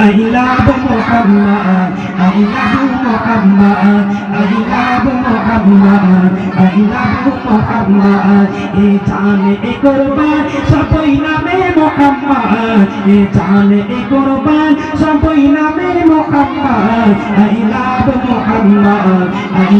I love Muhammad I love Muhammad I love Muhammad I love Muhammad এ জানে এ কুরবান সবই নামে Muhammad এ জানে এ কুরবান সবই নামে Muhammad I love Muhammad I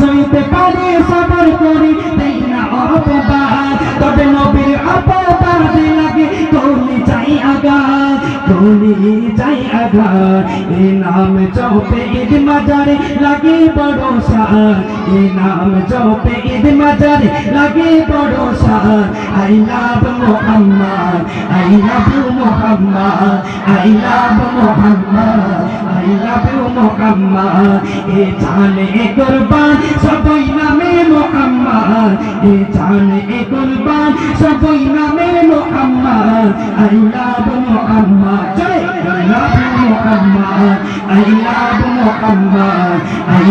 সইতে পারে সবর করি এই না অপবাদ? তবে নবীর অপবাদ লাগে কোনি চাই আগা কোনি চাই আগা এ নাম চৌপে ঈদ মাজারে, লাগে বড় সার। এ নাম চৌপে ঈদ মাজারে, লাগে বড় সার। I love Mohammad I love Mohammad I love Mohammad I love Mohammad এ জানে এ কুরবান সবই নামে মোহাম্মদ এ জানে কুরবান সবই নামে Mohammad I love Mohammad Joy I love Mohammad I love Mohammad I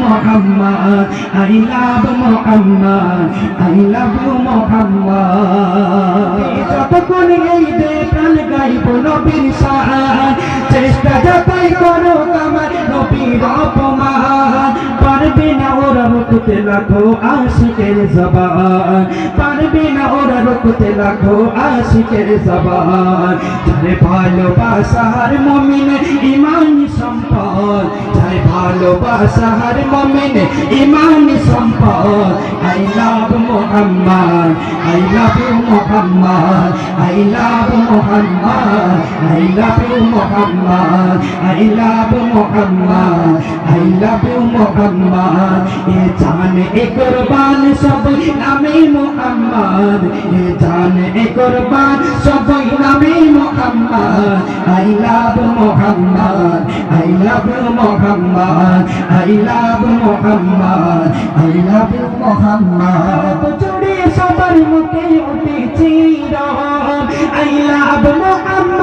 Mohammad I love Mohammad I love Mohammad যতক্ষণ এই প্রাণ গাইব নবীর সাহায্য, চেষ্টা যতই করো আমার নবীর অপমান। পারবে না ওরা রুখতে লাখো আশিকের জবান। পারবে না ওরা রুখতে লাখো আশিকের জবান। যারে ভালোবাসার মমিনে ইমানি সম্পদ, যারে ভালোবাসার মমিন ইমানি সম্পদ। I love Mohammad, I love Mohammad, I love Mohammad, I love Mohammad, I love Mohammad, I love Mohammad. এ জানে এ কুরবান সব নামে মোহাম্মদ। এ জানে এ কুরবান সবাই নামে Mohammad. I love Mohammad, I love Mohammad. I love Mohammad, I love Mohammad. জুড়ে সবার মুখে উঠেছি রহম আই লাভ মোহাম্মদ।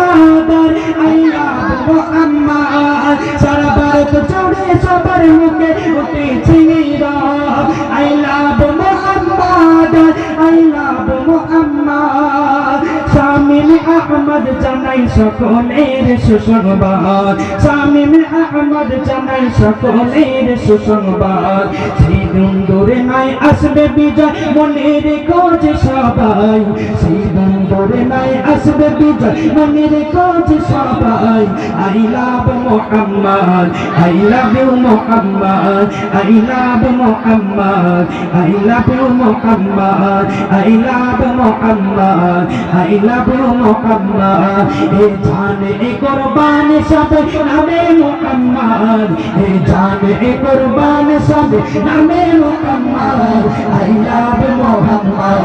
আহমদ জানাই সকলের সুসংবাদ। শামিল আহমদ জানাই সকলের সুসংবাদ। শ্রী দুন্দুরে নাই আসবে বিজয় মনে রেখো যে সবাই। শ্রী আসবে বিজয় মনে রেখো যে সবাই, I love Mohammad, I love you Mohammad, I love Mohammad, I love you Mohammad, I love Mohammad, I love কুরবান সব নামে